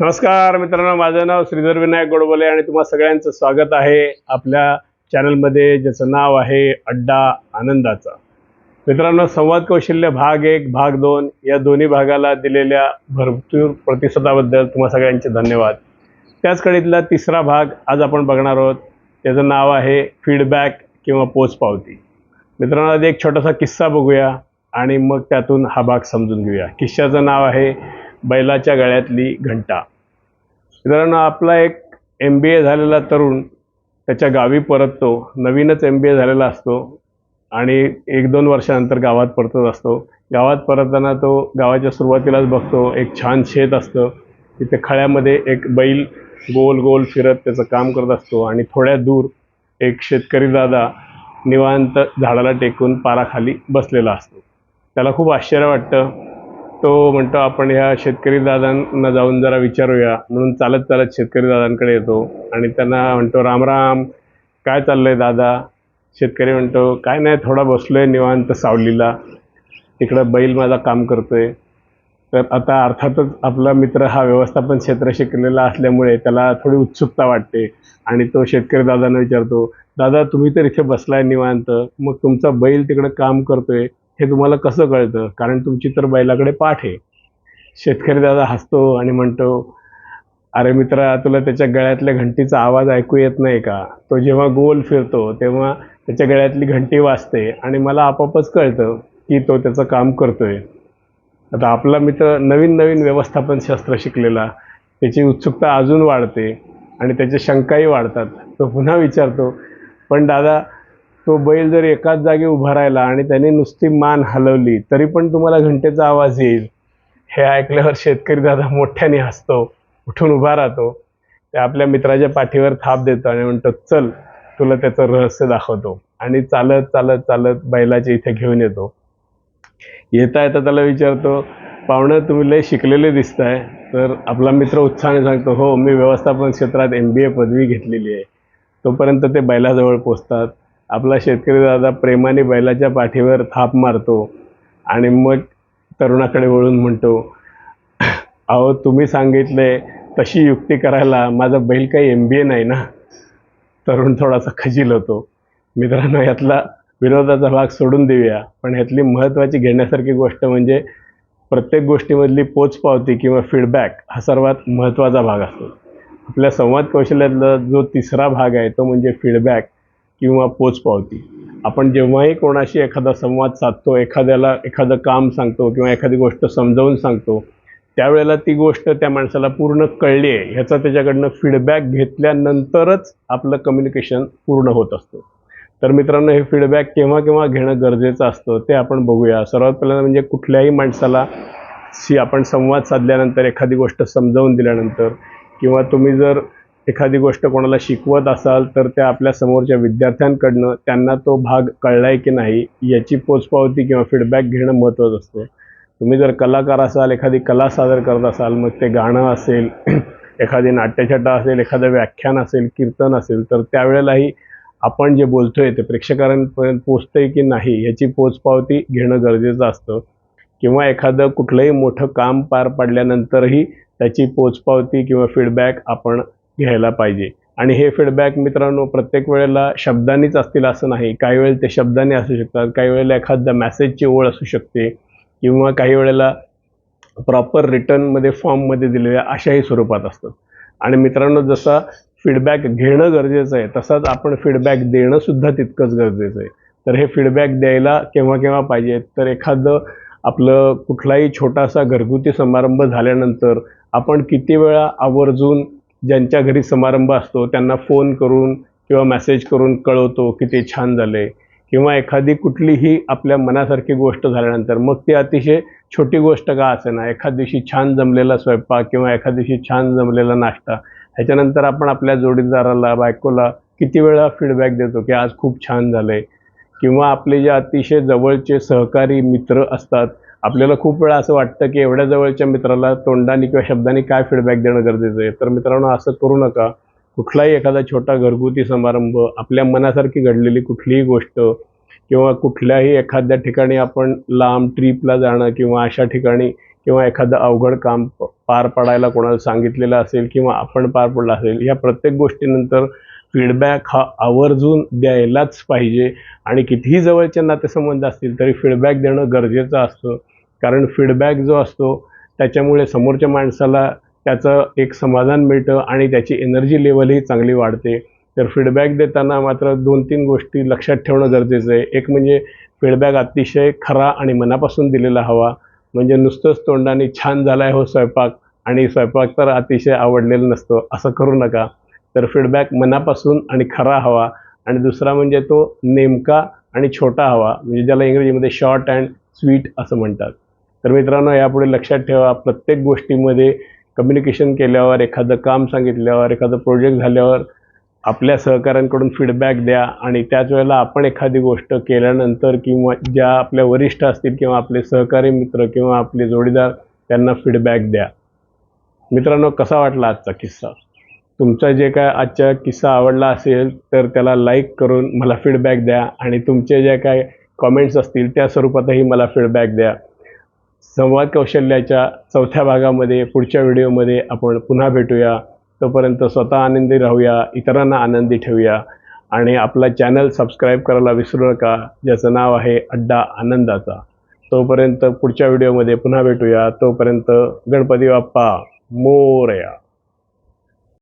नमस्कार मित्रांनो. माझं नाव श्रीधर विनायक गोडबोले आणि तुम्हा सगळ्यांचं स्वागत आहे आपल्या चॅनलमध्ये ज्याचं नाव आहे अड्डा आनंदाचा. मित्रांनो संवाद कौशल्य भाग एक भाग दोन या दोन्ही भागाला दिलेल्या भरपूर प्रतिसादाबद्दल तुम्हा सगळ्यांचे धन्यवाद. त्याच कळीतला तिसरा भाग आज आपण बघणार आहोत. त्याचं नाव आहे फीडबॅक किंवा पोचपावती मित्रांनो आज एक छोटासा किस्सा बघूया आणि मग त्यातून हा भाग समजून घेऊया. किस्स्याचं नाव आहे बैलाच्या गळ्यातली घंटा. मित्रांनो आपला एक एम बी ए झालेला तरुण त्याच्या गावी परततो. नवीनच एम बी ए झालेला असतो आणि एक दोन वर्षानंतर गावात परतत असतो. गावात परतताना तो गावाच्या सुरुवातीलाच बघतो एक छान शेत असतं. तिथे खळ्यामध्ये एक बैल गोल गोल फिरत त्याचं काम करत असतो आणि थोड्या दूर एक शेतकरी दादा निवांत झाडाला टेकून पाराखाली बसलेला असतो. त्याला खूप आश्चर्य वाटतं. तो म्हणतो आपण ह्या शेतकरी दादांना जाऊन जरा विचारूया. म्हणून चालत चालत शेतकरी दादांकडे येतो. आणि त्यांना म्हणतो राम राम काय चाललंय दादा? शेतकरी म्हणतो काय नाही थोडा बसलो आहे निवांत सावलीला. इकडं बैल माझा काम करतोय. तर आता अर्थातच आपला मित्र हा व्यवस्थापन क्षेत्र शिकलेला असल्यामुळे त्याला थोडी उत्सुकता वाटते आणि तो शेतकरी दादांना विचारतो दादा तुम्ही तर इथे बसलाय निवांत. मग तुमचा बैल तिकडं काम करतोय. हे तुम्हाला कसं कळतं? कारण तुमची तर बैलाकडे पाठ आहे. शेतकरी दादा हसतो आणि म्हणतो अरे मित्रा तुला त्याच्या गळ्यातल्या घंटीचा आवाज ऐकू येत नाही का? तो जेव्हा गोल फिरतो तेव्हा त्याच्या गळ्यातली घंटी वाजते आणि मला आपापच कळतं की तो त्याचं काम करतोय. आता आपला मित्र नवीन नवीन व्यवस्थापन शास्त्र शिकलेला त्याची उत्सुकता अजून वाढते आणि त्याच्या शंकाही वाढतात. तो पुन्हा विचारतो पण दादा तो बैल जर एकाच जागी उभा राहिला आणि त्याने नुसती मान हलवली तरी पण तुम्हाला घंटेचा आवाज येईल. हे ऐकल्यावर शेतकरी दादा मोठ्याने हसतो उठून उभा राहतो. ते आपल्या मित्राच्या पाठीवर थाप देतो आणि म्हणतो चल तुला त्याचं रहस्य दाखवतो. आणि चालत चालत चालत बैलाच्या इथे घेऊन येतो. येता येता त्याला विचारतो पाहुणं तुम्ही लय शिकलेले दिसत आहे तर आपला मित्र उत्साहाने सांगतो हो मी व्यवस्थापन क्षेत्रात एम बी ए पदवी घेतलेली आहे. तोपर्यंत ते बैलाजवळ पोचतात. आपला शेतकरी दादा प्रेमाने बैलाच्या पाठीवर थाप मारतो आणि मग तरुणाकडे वळून म्हणतो अहो तुम्ही सांगितले तशी युक्ती करायला माझा बैल काही एम बी ए नाही ना. तरुण थोडासा खजील होतो. मित्रांनो यातला विरोधाचा भाग सोडून देऊया पण ह्यातली महत्त्वाची घेण्यासारखी गोष्ट म्हणजे प्रत्येक गोष्टीमधली पोचपावती किंवा फीडबॅक हा सर्वात महत्त्वाचा भाग असतो. आपल्या संवाद कौशल्यातला जो तिसरा भाग आहे तो म्हणजे फीडबॅक किंवा पोचपावती आपण जेव्हाही कोणाशी एखादा संवाद साधतो एखाद्याला एखादं काम सांगतो किंवा एखादी गोष्ट समजावून सांगतो त्यावेळेला ती गोष्ट त्या माणसाला पूर्ण कळली आहे ह्याचा त्याच्याकडनं फीडबॅक घेतल्यानंतरच आपलं कम्युनिकेशन पूर्ण होत असतं. तर मित्रांनो हे फीडबॅक केव्हा केव्हा घेणं गरजेचं असतं ते आपण बघूया. सर्वात पहिल्यांदा म्हणजे कुठल्याही माणसाला शी आपण संवाद साधल्यानंतर एखादी गोष्ट समजावून दिल्यानंतर किंवा तुम्ही जर एखादी गोष्ट कोणाला शिकवत असाल तर त्या आपल्या समोरच्या विद्यार्थ्यांकडनं त्यांना तो भाग कळला आहे की नाही याची पोचपावती किंवा फीडबॅक घेणं महत्त्वाचं असतं. तुम्ही जर कलाकार असाल एखादी कला सादर करत असाल मग ते गाणं असेल एखादी नाट्यछटा असेल एखादं व्याख्यान असेल कीर्तन असेल तर त्यावेळेलाही आपण जे बोलतोय ते प्रेक्षकांपर्यंत पोचतंय की नाही याची पोचपावती घेणं गरजेचं असतं. किंवा एखादं कुठलंही मोठं काम पार पाडल्यानंतरही त्याची पोचपावती किंवा फीडबॅक आपण घ्यायला पाहिजे. आणि हे फीडबॅक मित्रांनो प्रत्येक वेळेला शब्दांनीच असतील असं नाही. काही वेळेला ते शब्दाने असू शकतात काही वेळेला एखाद्या मॅसेजची ओळ असू शकते किंवा काही वेळेला प्रॉपर रिटर्नमध्ये फॉर्ममध्ये दिलेल्या अशाही स्वरूपात असतात. आणि मित्रांनो जसा फीडबॅक घेणं गरजेचं आहे तसाच आपण फीडबॅक देणंसुद्धा तितकंच गरजेचं आहे. तर हे फीडबॅक द्यायला केव्हा केव्हा पाहिजे? तर एखादं आपलं कुठलाही छोटासा घरगुती समारंभ झाल्यानंतर आपण किती वेळा आवर्जून ज्यांच्या घरी समारंभ असतो त्यांना फोन करून किंवा मेसेज करून कळवतो की ते छान झाले. किंवा एखादी कुठलीही आपल्या मनासारखी गोष्ट झाल्यानंतर मग ती अतिशय छोटी गोष्ट का असेना? एखाद दिवशी छान जमलेला स्वयंपाक किंवा एखाद दिवशी छान जमलेला नाश्ता ह्याच्यानंतर आपण आपल्या जोडीदाराला बायकोला किती वेळा फीडबॅक देतो की आज खूप छान झालं आहे किंवा आपले जे अतिशय जवळचे सहकारी मित्र असतात आपल्याला खूप वेळा असं वाटतं की एवढ्या जवळच्या मित्राला तोंडाने किंवा शब्दाने काय फीडबॅक देणं गरजेचं आहे? तर मित्रांनो असं करू नका. कुठलाही एखादा छोटा घरगुती समारंभ आपल्या मनासारखी घडलेली कुठलीही गोष्ट किंवा कुठल्याही एखाद्या ठिकाणी आपण लांब ट्रीपला जाणं किंवा अशा ठिकाणी किंवा एखादं अवघड काम पार पाडायला कोणाला सांगितलेलं असेल किंवा आपण पार पडलं असेल या प्रत्येक गोष्टीनंतर फीडबॅक हा आवर्जून द्यायलाच पाहिजे. आणि कितीही जवळचे नातेसंबंध असतील तरी फीडबॅक देणं गरजेचं असतं. कारण फीडबॅक जो असतो त्याच्यामुळे समोरच्या माणसाला त्याचं एक समाधान मिळतं आणि त्याची एनर्जी लेवलही चांगली वाढते. तर फीडबॅक देताना मात्र दोन तीन गोष्टी लक्षात ठेवणं गरजेचं आहे. एक म्हणजे फीडबॅक अतिशय खरा आणि मनापासून दिलेला हवा. म्हणजे नुसतंच तोंडाने छान झाला आहे हो स्वयंपाक आणि स्वयंपाक तर अतिशय आवडलेला नसतो असं करू नका. तर फीडबॅक मनापासून आणि खरा हवा. आणि दुसरा म्हणजे तो नेमका आणि छोटा हवा. म्हणजे ज्याला इंग्रजीमध्ये शॉर्ट अँड स्वीट असं म्हणतात. तर मित्रांनो यापुढे लक्षात ठेवा प्रत्येक गोष्टीमध्ये कम्युनिकेशन केल्यावर एखादं काम सांगितल्यावर एखादं प्रोजेक्ट झाल्यावर आपल्या सहकाऱ्यांकडून फीडबॅक द्या आणि त्याच वेळेला आपण एखादी गोष्ट केल्यानंतर किंवा ज्या आपल्या वरिष्ठ असतील किंवा आपले सहकारी मित्र किंवा आपले जोडीदार त्यांना फीडबॅक द्या. मित्रांनो कसा वाटला आजचा किस्सा? तुमचा जे काय आजचा किस्सा आवडला असेल तर त्याला लाईक करून मला फीडबॅक द्या आणि तुमचे जे काय कॉमेंट्स असतील त्या स्वरूपातही मला फीडबॅक द्या. संवाद कौशल्याच्या चौथ्या भागामध्ये पुढच्या व्हिडिओमध्ये आपण पुन्हा भेटूया. तोपर्यंत स्वतः आनंदी राहूया इतरांना आनंदी ठेवूया. आणि आपला चॅनल सबस्क्राईब करायला विसरू नका ज्याचं नाव आहे अड्डा आनंदाचा. तोपर्यंत पुढच्या व्हिडिओमध्ये पुन्हा भेटूया. तोपर्यंत गणपती बाप्पा मोरया.